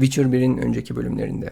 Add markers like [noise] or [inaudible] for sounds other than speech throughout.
Witcher 1'in önceki bölümlerinde.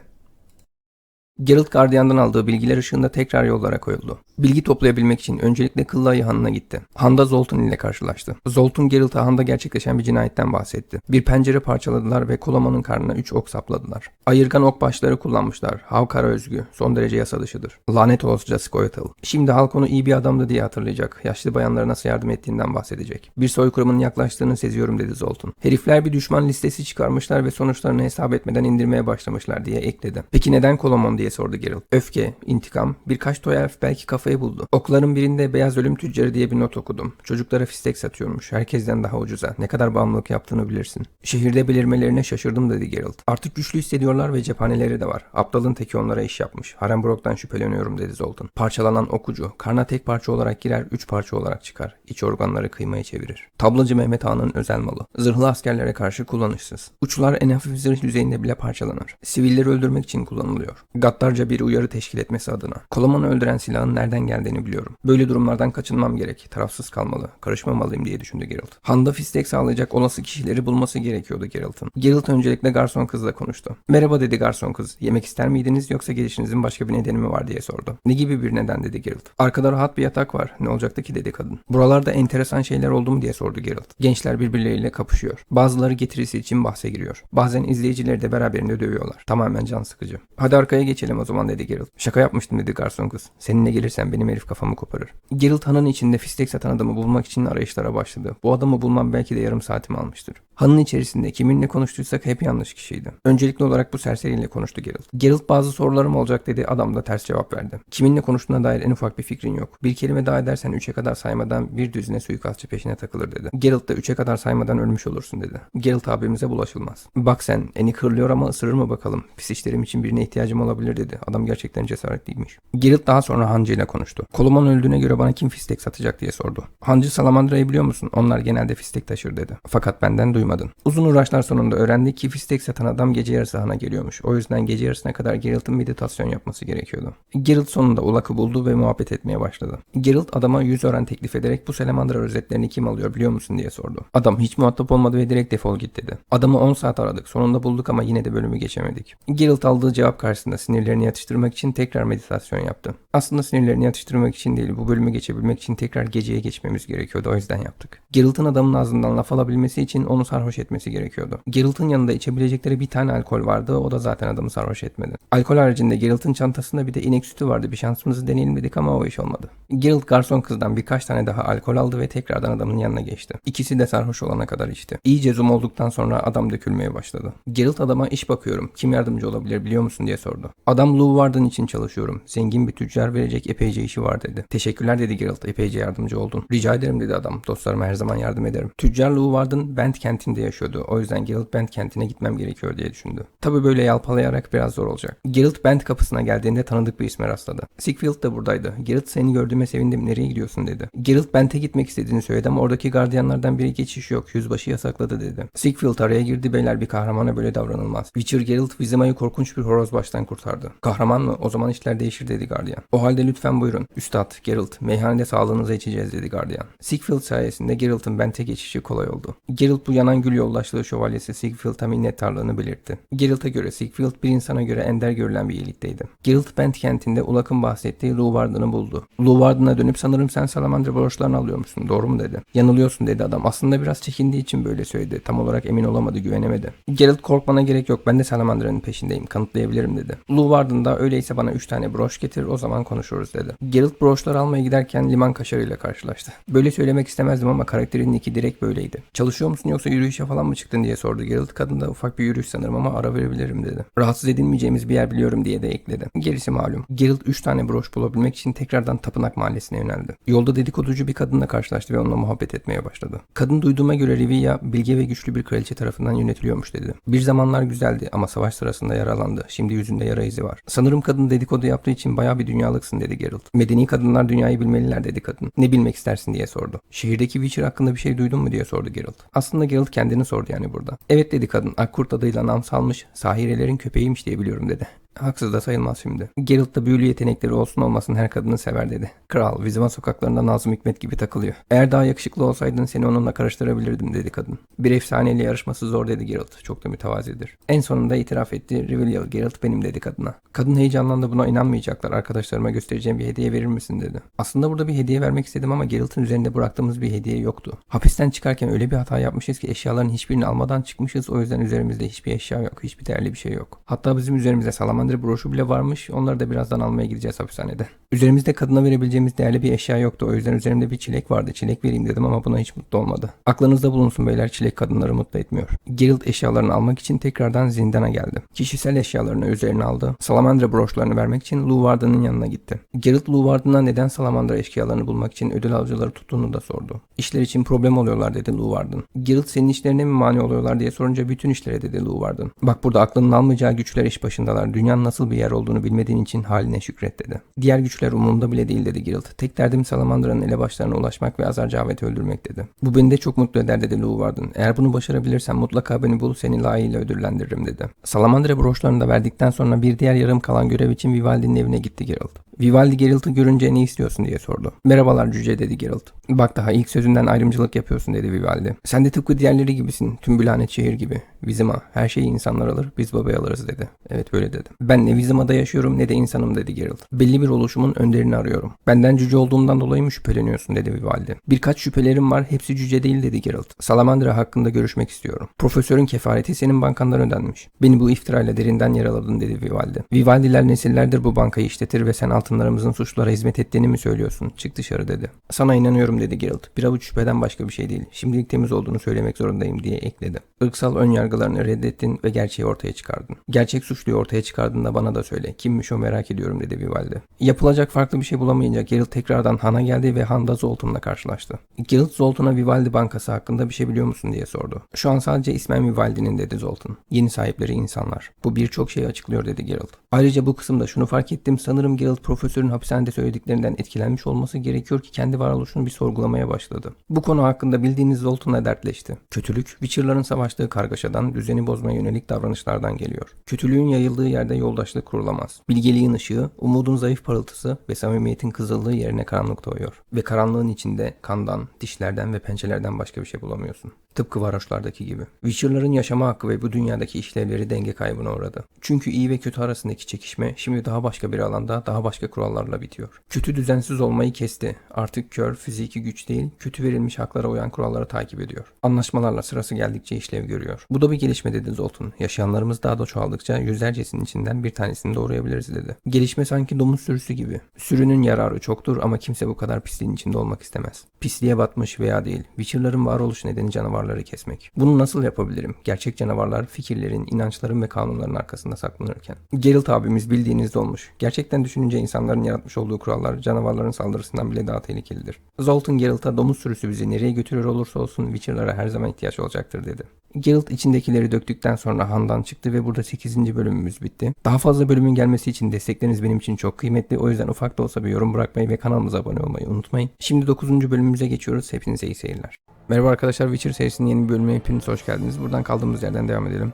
Geralt gardiyandan aldığı bilgiler ışığında tekrar yollara koyuldu. Bilgi toplayabilmek için öncelikle Kıllı Ayı Hanı'na gitti. Han'da Zoltun ile karşılaştı. Zoltun Geralt'a Han'da gerçekleşen bir cinayetten bahsetti. Bir pencere parçaladılar ve Kolomon'un karnına 3 ok sapladılar. Ayırgan ok başları kullanmışlar. Havkara özgü, son derece yasa dışıdır. Lanet olası Scoia'tal. Şimdi halk onu iyi bir adamdı diye hatırlayacak. Yaşlı bayanlara nasıl yardım ettiğinden bahsedecek. Bir soykırımın yaklaştığını seziyorum dedi Zoltun. Herifler bir düşman listesi çıkarmışlar ve sonuçlarını hesap etmeden indirmeye başlamışlar diye ekledi. Peki neden Kolomon diye sordu Geralt. Öfke, intikam, birkaç toy elf belki kafayı buldu. Okların birinde beyaz ölüm tüccarı diye bir not okudum. Çocuklara fistek satıyormuş. Herkesten daha ucuza. Ne kadar bağımlılık yaptığını bilirsin. Şehirde belirmelerine şaşırdım dedi Geralt. Artık güçlü hissediyorlar ve cephaneleri de var. Aptalın teki onlara iş yapmış. Harembrok'tan şüpheleniyorum dedi Zoltan. Parçalanan okucu. Karna tek parça olarak girer, üç parça olarak çıkar. İç organları kıymaya çevirir. Tablacı Mehmet Ağa'nın özel malı. Zırhlı askerlere karşı kullanışsız. Uçlar en hafif zırh düzeyinde bile parçalanır. Sivilleri öldürmek için kullanılıyor. Gaddarca bir uyarı teşkil etmesi adına. Koloman'ı öldüren silahın nereden geldiğini biliyorum. Böyle durumlardan kaçınmam gerek. Tarafsız kalmalı. Karışmamalıyım diye düşündü Geralt. Handa fistek sağlayacak olası kişileri bulması gerekiyordu Geralt'ın. Geralt öncelikle garson kızla konuştu. Merhaba dedi garson kız. Yemek ister miydiniz yoksa gelişinizin başka bir nedeni mi var diye sordu. Ne gibi bir neden dedi Geralt. Arkada rahat bir yatak var. Ne olacaktı ki dedi kadın. Buralarda enteresan şeyler oldu mu diye sordu Geralt. Gençler birbirleriyle kapışıyor. Bazıları getirisi için bahse giriyor. Bazen izleyicileri de beraberinde dövüyorlar. Tamamen can sıkıcı. Hadi arkaya geçelim o zaman dedi Geralt. Şaka yapmıştım dedi garson kız. Seninle gelirsen benim herif kafamı koparır. Geralt hanın içinde fistek satan adamı bulmak için arayışlara başladı. Bu adamı bulmam belki de yarım saatimi almıştır. Hanın içerisinde kiminle konuştuysak hep yanlış kişiydi. Öncelikli olarak bu serseriyle konuştu Geralt. Geralt bazı sorularım olacak dedi adam da ters cevap verdi. Kiminle konuştuğuna dair en ufak bir fikrin yok. Bir kelime daha edersen 3'e kadar saymadan bir düzine suikastçı peşine takılır dedi. Geralt da 3'e kadar saymadan ölmüş olursun dedi. Geralt abimize bulaşılmaz. Bak sen eni kırılıyor ama ısırır mı bakalım. Pis işlerim için birine ihtiyacım olabilir dedi. Adam gerçekten cesaretliymiş. Geralt daha sonra Hancı ile konuştu. Koluman öldüğüne göre bana kim fistek satacak diye sordu. Hancı Salamandra'yı biliyor musun? Onlar genelde fistek taşır dedi. Fakat benden duymadın. Uzun uğraşlar sonunda öğrendik ki fistek satan adam gece yarısı hana geliyormuş. O yüzden gece yarısına kadar Geralt'ın meditasyon yapması gerekiyordu. Geralt sonunda Ulak'ı buldu ve muhabbet etmeye başladı. Geralt adama 100 öğren teklif ederek bu Salamandra rozetlerini kim alıyor biliyor musun diye sordu. Adam hiç muhatap olmadı ve direkt defol git dedi. Adamı 10 saat aradık. Sonunda bulduk ama yine de bölümü geçemedik. Geralt aldığı cevap karşısında sinirlerini yatıştırmak için tekrar meditasyon yaptı. Aslında sinirlerini yatıştırmak için değil bu bölümü geçebilmek için tekrar geceye geçmemiz gerekiyordu o yüzden yaptık. Geralt'ın adamın ağzından laf alabilmesi için onu sarhoş etmesi gerekiyordu. Geralt'ın yanında içebilecekleri bir tane alkol vardı o da zaten adamı sarhoş etmedi. Alkol haricinde Geralt'ın çantasında bir de inek sütü vardı bir şansımızı deneyelim dedik ama o iş olmadı. Geralt garson kızdan birkaç tane daha alkol aldı ve tekrardan adamın yanına geçti. İkisi de sarhoş olana kadar içti. İyice zoom olduktan sonra adam dökülmeye başladı. Geralt adama iş bakıyorum kim yardımcı olabilir biliyor musun diye sordu. Adam Lou Warden için çalışıyorum. Zengin bir tüccar verecek epeyce işi var dedi. Teşekkürler dedi Geralt epeyce yardımcı oldun. Rica ederim dedi adam. Dostlarıma her zaman yardım ederim. Tüccar Lou Warden Bent kentinde yaşıyordu. O yüzden Geralt Bent kentine gitmem gerekiyor diye düşündü. Tabi böyle yalpalayarak biraz zor olacak. Geralt Bent kapısına geldiğinde tanıdık bir isme rastladı. Sigfield de buradaydı. Geralt seni gördüğüme sevindim. Nereye gidiyorsun dedi. Geralt Bent'e gitmek istediğini söyledi ama oradaki gardiyanlardan biri geçiş yok. Yüzbaşı yasakladı dedi. Sigfield araya girdi beyler bir kahramana böyle davranılmaz. Witcher Geralt Vizima'yı korkunç bir horoz baştan kurtardı. Kahraman mı? O zaman işler değişir dedi gardiyan. O halde lütfen buyurun. Üstad, Geralt, meyhanede sağlığınıza içeceğiz dedi gardiyan. Sigfield sayesinde Geralt'ın Bent'e geçişi kolay oldu. Geralt bu yanan gül yoldaşlığı şövalyesi Sigfield'a minnettarlığını belirtti. Geralt'a göre Sigfield bir insana göre ender görülen bir iyilikteydi. Geralt Bent kentinde Ulak'ın bahsettiği Luvarden'ı buldu. Luvarden'a dönüp sanırım sen Salamandra broşlarını alıyormuşsun doğru mu dedi. Yanılıyorsun dedi adam. Aslında biraz çekindiği için böyle söyledi. Tam olarak emin olamadı güvenemedi. Geralt korkmana gerek yok ben de Salamandra'nın peşindeyim kanıtlayabilirim dedi. Da öyleyse bana 3 tane broş getir o zaman konuşuruz dedi. Geralt broşları almaya giderken liman kaşarıyla karşılaştı. Böyle söylemek istemezdim ama karakterinin iki direkt böyleydi. Çalışıyor musun yoksa yürüyüşe falan mı çıktın diye sordu Geralt. Kadın da ufak bir yürüyüş sanırım ama ara verebilirim dedi. Rahatsız edilmeyeceğimiz bir yer biliyorum diye de ekledi. Gerisi malum. Geralt 3 tane broş bulabilmek için tekrardan Tapınak Mahallesi'ne yöneldi. Yolda dedikoducu bir kadınla karşılaştı ve onunla muhabbet etmeye başladı. Kadın duyduğuma göre Rivia bilge ve güçlü bir kraliçe tarafından yönetiliyormuş dedi. Bir zamanlar güzeldi ama savaş sırasında yaralandı. Şimdi yüzünde yara izi izi var. Sanırım kadın dedikodu yaptığı için bayağı bir dünyalıksın dedi Geralt. Medeni kadınlar dünyayı bilmeliler dedi kadın. Ne bilmek istersin diye sordu. Şehirdeki Witcher hakkında bir şey duydun mu diye sordu Geralt. Aslında Geralt kendini sordu yani burada. Evet dedi kadın. Akkurt adıyla nam salmış. Sahirelerin köpeğiymiş diye biliyorum dedi. Haksız da sayılmaz şimdi. Geralt da büyülü yetenekleri olsun olmasın her kadını sever dedi. Kral, Vizima sokaklarında Nazım Hikmet gibi takılıyor. Eğer daha yakışıklı olsaydın seni onunla karıştırabilirdim dedi kadın. Bir efsaneyle yarışması zor dedi Geralt. Çok da mütevazidir. En sonunda itiraf etti. Rivalial Geralt benim dedi kadına. Kadın heyecanlandı buna inanmayacaklar. Arkadaşlarıma göstereceğim bir hediye verir misin dedi. Aslında burada bir hediye vermek istedim ama Geralt'ın üzerinde bıraktığımız bir hediye yoktu. Hapisten çıkarken öyle bir hata yapmışız ki eşyaların hiçbirini almadan çıkmışız. O yüzden üzerimizde hiçbir eşya yok. Hiçbir değerli bir şey yok. Hatta bizim üzerimizde salamander broşu bile varmış. Onları da birazdan almaya gideceğiz hapishanede. Üzerimizde kadına verebileceğimiz değerli bir eşya yoktu. O yüzden üzerimde bir çilek vardı. Çilek vereyim dedim ama buna hiç mutlu olmadı. Aklınızda bulunsun beyler çilek kadınları mutlu etmiyor. Geralt eşyalarını almak için tekrardan zindana geldi. Kişisel eşyalarını üzerine aldı. Salamandra broşlarını vermek için Luward'ın yanına gitti. Geralt Luward'ına neden Salamandra eşkıyalarını bulmak için ödül avcıları tuttuğunu da sordu. İşler için problem oluyorlar dedi Luward'ın. Geralt senin işlerine mi mani oluyorlar diye sorunca bütün işlere dedi Luward'ın. Bak burada aklının almayacağı güçler iş başındalar. Dünyanın nasıl bir yer olduğunu bilmediğin için haline şükret dedi. Diğer güçler umurumda bile değil dedi Geralt. Tek derdim Salamandra'nın elebaşlarına ulaşmak ve Azar Cavet'i öldürmek dedi. Bu beni de çok mutlu eder dedi Luward'ın. Eğer bunu başarabilirsen mutlaka beni bul seni layığıyla ödüllendiririm dedi. Salamandra broşlarını da verdikten sonra bir diğer yarım kalan görev için Vivaldi'nin evine gitti Geralt. Vivaldi Geralt'ı görünce ne istiyorsun diye sordu. Merhabalar cüce dedi Geralt. Bak daha ilk sözünden ayrımcılık yapıyorsun dedi Vivaldi. Sen de tıpkı diğerleri gibisin. Tüm Bülhanet şehir gibi. Vizima. Her şeyi insanlar alır. Biz babaya alırız dedi. Evet böyle dedi. Ben ne Vizima'da yaşıyorum ne de insanım dedi Geralt. Belli bir oluşumun önderini arıyorum. Benden cüce olduğumdan dolayı mı şüpheleniyorsun dedi Vivaldi. Birkaç şüphelerim var. Hepsi cüce değil dedi Geralt. Salamandra hakkında görüşmek istiyorum. Profesörün kefareti senin bankandan ödenmiş. Beni bu iftirayla derinden yaraladın dedi Vivaldi. Vivaldiler nesillerdir bu bankayı işletir ve sen altınlarımızın suçlulara hizmet ettiğini mi söylüyorsun? Çık dışarı dedi. Sana inanıyorum dedi Geralt. Bir avuç şüpheden başka bir şey değil. Şimdilik temiz olduğunu söylemek zorundayım diye ekledi. Irksal ön yargılarını reddettin ve gerçeği ortaya çıkardın. Gerçek suçluyu ortaya çıkardığında bana da söyle. Kimmiş o merak ediyorum dedi Vivaldi. Yapılacak farklı bir şey bulamayınca Geralt tekrardan Han'a geldi ve Han'da Zoltan'la karşılaştı. Geralt Zoltan'a Vivaldi Bankası hakkında bir şey biliyor musun diye sordu. Şu an sadece ismen Vivaldi'nin dedi Zoltan. Yeni sahipleri insanlar. Bu birçok şeyi açıklıyor dedi Geralt. Ayrıca bu kısımda şunu fark ettim. Sanırım Geralt profesörün hapishanede söylediklerinden etkilenmiş olması gerekiyor ki kendi varoluşunu bir sorgulamaya başladı. Bu konu hakkında bildiğiniz Zoltan'la dertleşti. Kötülük, Witcher'ların savaştığı kargaşadan, düzeni bozmaya yönelik davranışlardan geliyor. Kötülüğün yayıldığı yerde yoldaşlık kurulamaz. Bilgeliğin ışığı, umudun zayıf parıltısı ve samimiyetin kızıllığı yerine karanlık doğuyor. Ve karanlığın içinde kandan, dişlerden ve pençelerden başka bir şey bulamıyorsun. Tıpkı varoşlardaki gibi. Witcher'ların yaşama hakkı ve bu dünyadaki işlevleri denge kaybına uğradı. Çünkü iyi ve kötü arasındaki çekişme şimdi daha başka bir alanda daha başka kurallarla bitiyor. Kötü düzensiz olmayı kesti. Artık kör fiziki güç değil, kötü verilmiş haklara uyan kuralları takip ediyor. Anlaşmalarla sırası geldikçe işlev görüyor. Bu da bir gelişme dedi Zoltan. Yaşayanlarımız daha da çoğaldıkça yüzlercesinin içinden bir tanesini doğrayabiliriz dedi. Gelişme sanki domuz sürüsü gibi. Sürünün yararı çoktur ama kimse bu kadar pisliğin içinde olmak istemez. Pisliğe batmış veya değil. Witcher'ların varoluş nedeni canavarları kesmek. Bunu nasıl yapabilirim? Gerçek canavarlar fikirlerin, inançların ve kanunların arkasında saklanırken. Geralt abimiz bildiğinizde olmuş. Gerçekten düşününce insanların yaratmış olduğu kurallar canavarların saldırısından bile daha tehlikelidir. Zoltan Geralt'a domuz sürüsü bizi nereye götürür olursa olsun Witcher'lara her zaman ihtiyaç olacaktır dedi. Geralt içindekileri döktükten sonra Han'dan çıktı ve burada 8. bölümümüz bitti. Daha fazla bölümün gelmesi için destekleriniz benim için çok kıymetli. O yüzden ufak da olsa bir yorum bırakmayı ve kanalımıza abone olmayı unutmayın. Şimdi 9. bölümümüze geçiyoruz. Hepinize iyi seyirler. Merhaba arkadaşlar Witcher serisinin yeni bir bölümüne hepiniz hoş geldiniz. Buradan kaldığımız yerden devam edelim.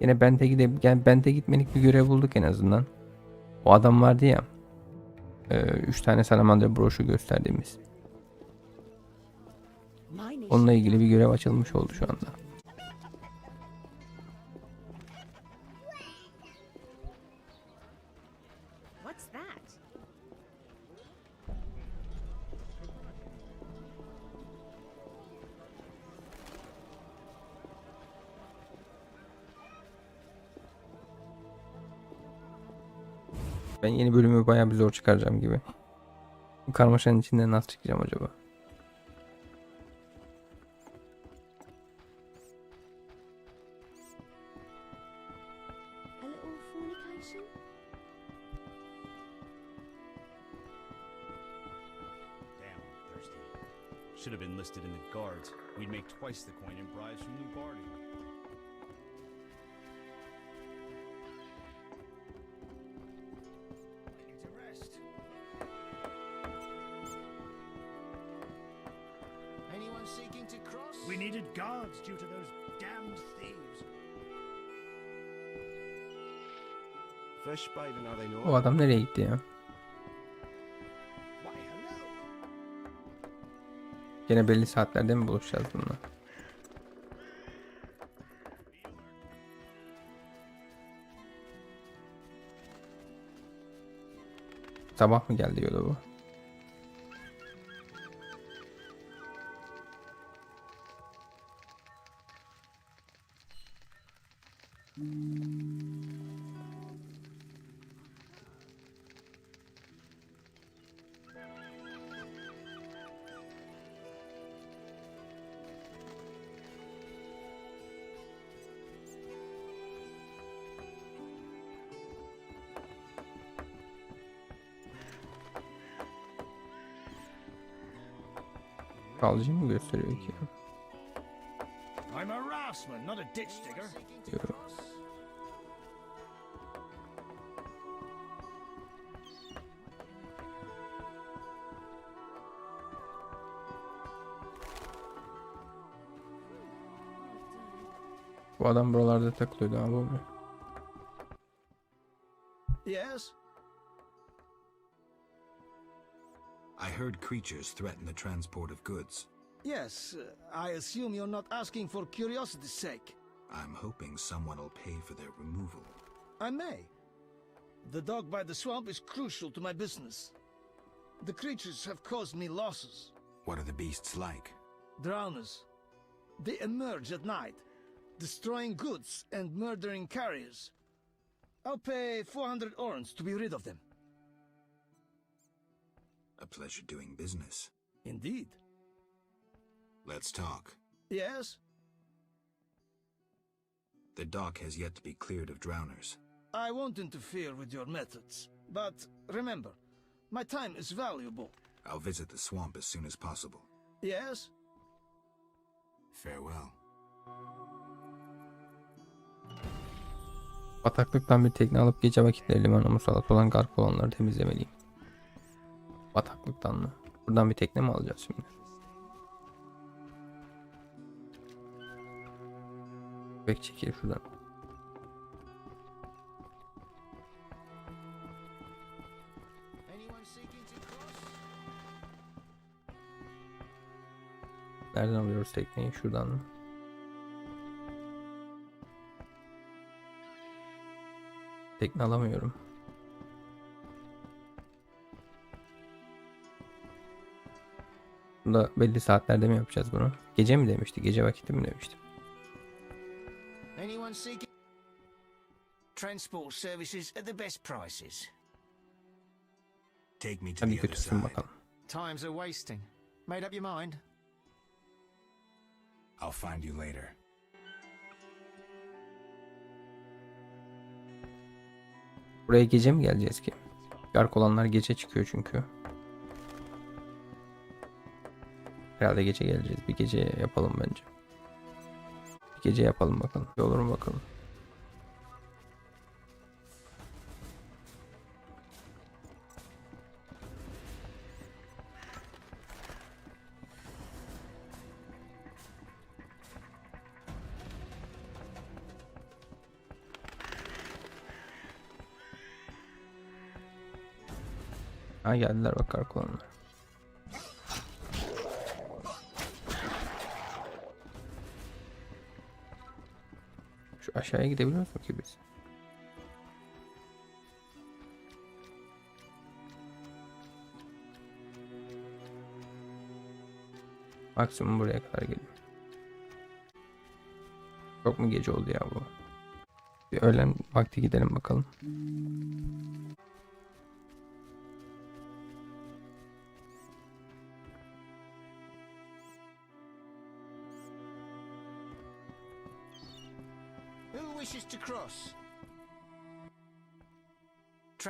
Yine Bent'e gidip yani Bent'e gitmelik bir görev bulduk en azından. O adam vardı ya. 3 tane salamander broşu gösterdiğimiz. Onunla ilgili bir görev açılmış oldu şu anda. Bayağı bir zor çıkaracağım gibi. Bu karmaşanın içinden nasıl çıkacağım acaba? Should have been in the guards. We'd make twice the coin in bribes from New. O adam nereye gitti ya? Gene belli saatlerde mi buluşacağız bununla? Sabah mı geldi yola bu? Kalıcı mı gösteriyor ki? I'm a raftsman, not a ditch digger. Bu adam buralarda takılıyordu abi heard creatures threaten the transport of goods. Yes, uh, I assume you're not asking for curiosity's sake. I'm hoping someone will pay for their removal. I may. The dog by the swamp is crucial to my business. The creatures have caused me losses. What are the beasts like? Drowners. They emerge at night, destroying goods and murdering carriers. I'll pay 400 orens to be rid of them. A pleasure doing business. Indeed. Let's talk. Yes, The dock has yet to be cleared of drowners. I won't interfere with your methods. But remember, my time is valuable. I'll visit the swamp as soon as possible. Yes? Farewell. Bataklıktan bir tekne alıp gece vakitleri limana musallat olan garp olanları temizlemeliyim. Bataklıktan mı? Buradan bir tekne mi alacağız şimdi? Bek çekil şuradan. Nereden alıyoruz tekneyi? Şuradan mı? Tekne alamıyorum. Bunda belli saatlerde mi yapacağız bunu? Gece mi demişti? Gece vakiti mi demişti? Transport services at the best prices. Take me to Hadi the other götürsün side. bakalım. Times are wasting. Made up your mind? I'll find you later. Buraya gece mi geleceğiz ki? Gark olanlar gece çıkıyor çünkü. Herhalde gece geleceğiz. Bir gece yapalım bence. Bir gece yapalım bakalım. Bir olur mu bakalım. Ha geldiler bak gark Şu aşağıya gidebiliyoruz mu ki biz? Maksimum buraya kadar geliyor. Çok mu gece oldu ya bu? Bir öğlen vakti gidelim bakalım.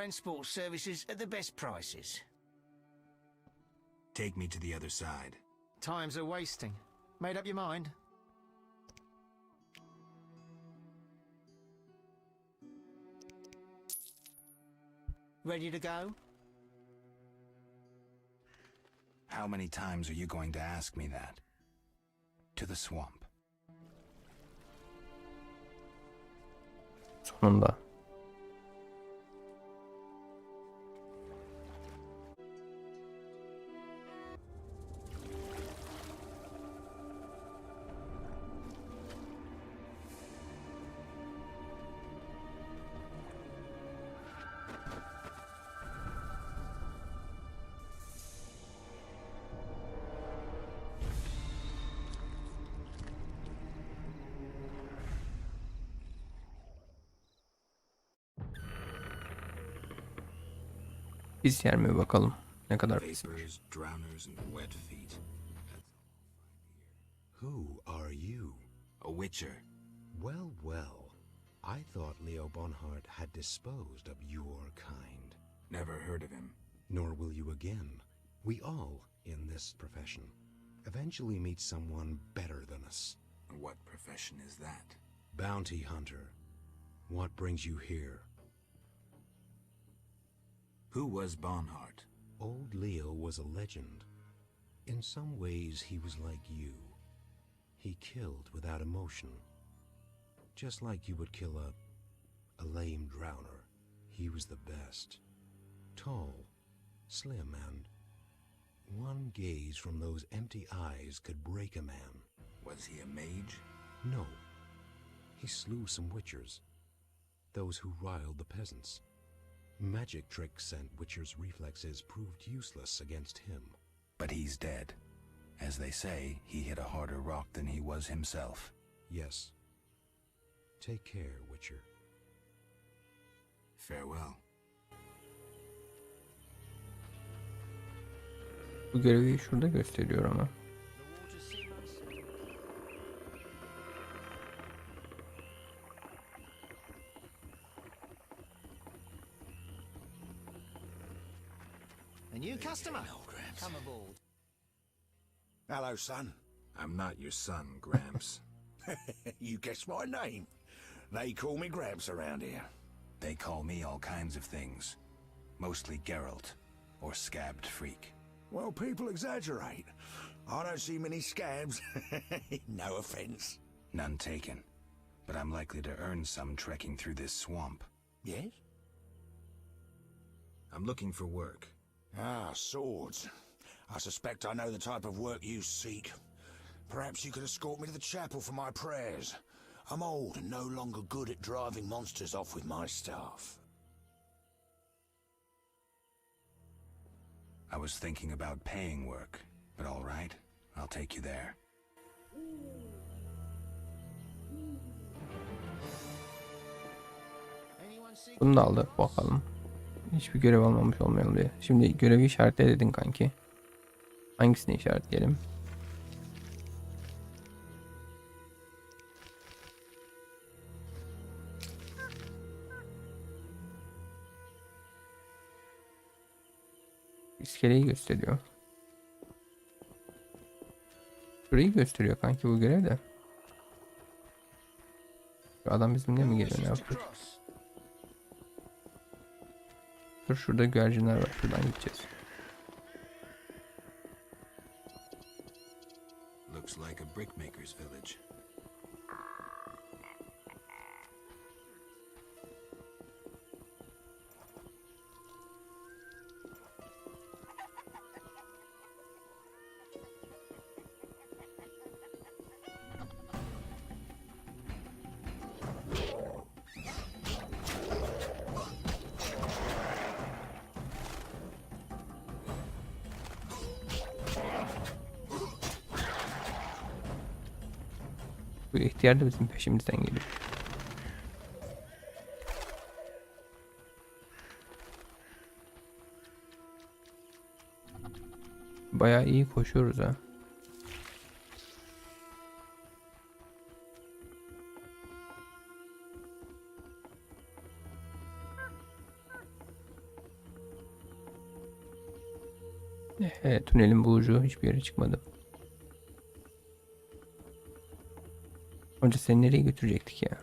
Transport services at the best prices. Take me to the other side. Times are wasting. Made up your mind? Ready to go? How many times are you going to ask me that? to the swamp. Sonunda. Pis yer mi bakalım. Ne kadar pis. Vapors, drowners, and wet feet. Who are you? A witcher. Well, well. I thought Leo Bonhart had disposed of your kind. Never heard of him. Nor will you again. We all, in this profession, eventually meet someone better than us. What profession is that? Bounty hunter. What brings you here? Who was Bonhart? Old Leo was a legend. In some ways, he was like you. He killed without emotion. Just like you would kill a, a lame drowner. He was the best. Tall, slim, and one gaze from those empty eyes could break a man. Was he a mage? No. He slew some witchers. Those who riled the peasants. Magic tricks and witchers' reflexes proved useless against him. But he's dead. As they say, he hit a harder rock than he was himself. Yes. Take care, Witcher. Farewell. Bu görevi şurada gösteriyor ama. Son. I'm not your son, Gramps. [laughs] you guessed my name. They call me Gramps around here. They call me all kinds of things. Mostly Geralt, or Scabbed Freak. Well, people exaggerate. I don't see many scabs. [laughs] no offense. None taken. But I'm likely to earn some trekking through this swamp. Yes? I'm looking for work. Ah, swords. I suspect I know the type of work you seek. Perhaps you could escort me to the chapel for my prayers. I'm old and no longer good at driving monsters off with my staff. I was thinking about paying work, but all right, I'll take you there. Bunu da aldık bakalım. Hiçbir görev almamış olmayalım diye. Şimdi görevi işaretle dedin kanki. Hangisini işaretleyelim? İskeleyi gösteriyor. Şurayı gösteriyor kanki bu görev de. Şu adam bizimle mi geliyor ne yapıyor? Dur şurada güvercinler var. Şuradan gideceğiz. Brickmaker's village. Bu ihtiyar da bizim peşimizden geliyor. Bayağı iyi koşuyoruz ha. Evet, tünelin bulucu hiçbir yere çıkmadı. Önce seni nereye götürecektik ya?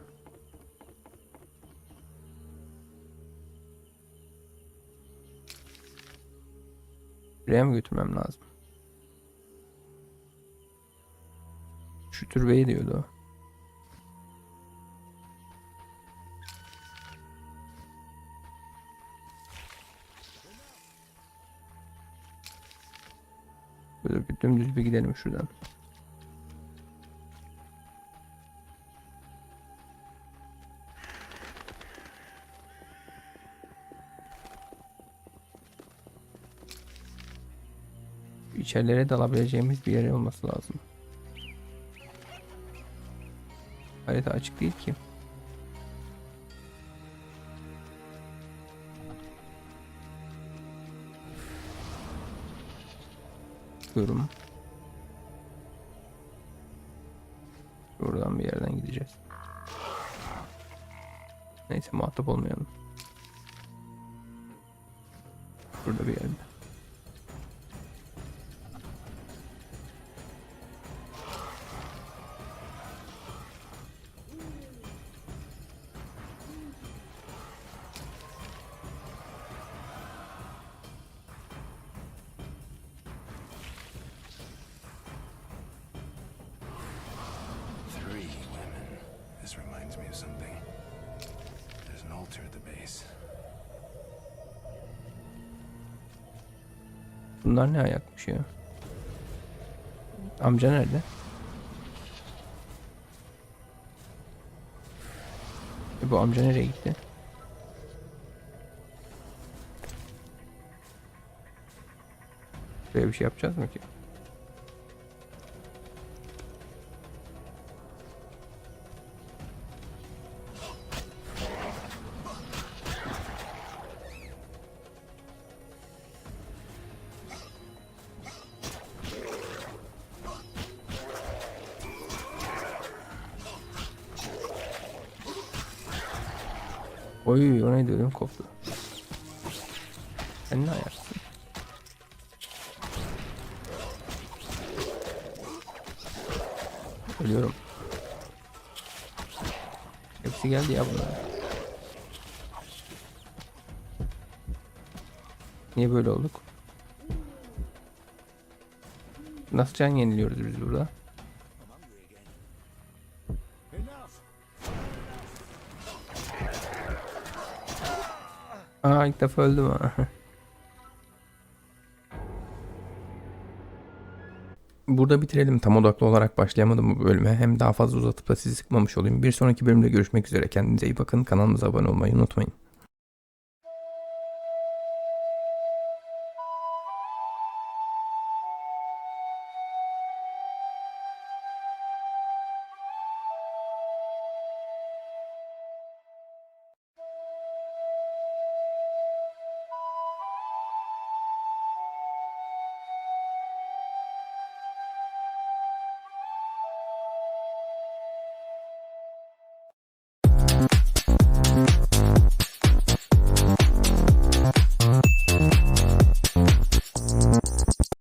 Buraya mı götürmem lazım? Şu türbeyi diyordu o. Böyle bir dümdüz bir gidelim şuradan. İçerilere dalabileceğimiz bir yer olması lazım. Harita açık değil ki. Bakıyorum. Buradan bir yerden gideceğiz. Neyse muhatap olmayalım. Burada bir yerde. Reminds me of something. There's an altar at the base. Bunlar ne ayakmış ya? Amca nerede? E bu amca nereye gitti? Böyle bir şey yapacağız mı ki? Oy o neydi ödüm koptu. Sen ne ayarsın? Ölüyorum. Hepsi geldi ya bunlar. Niye böyle olduk? Nasıl can yeniliyoruz biz burada? Aa ilk defa öldüm ha. [laughs] Burada bitirelim. Tam odaklı olarak başlayamadım bu bölüme. Hem daha fazla uzatıp da sizi sıkmamış olayım. Bir sonraki bölümde görüşmek üzere. Kendinize iyi bakın. Kanalımıza abone olmayı unutmayın.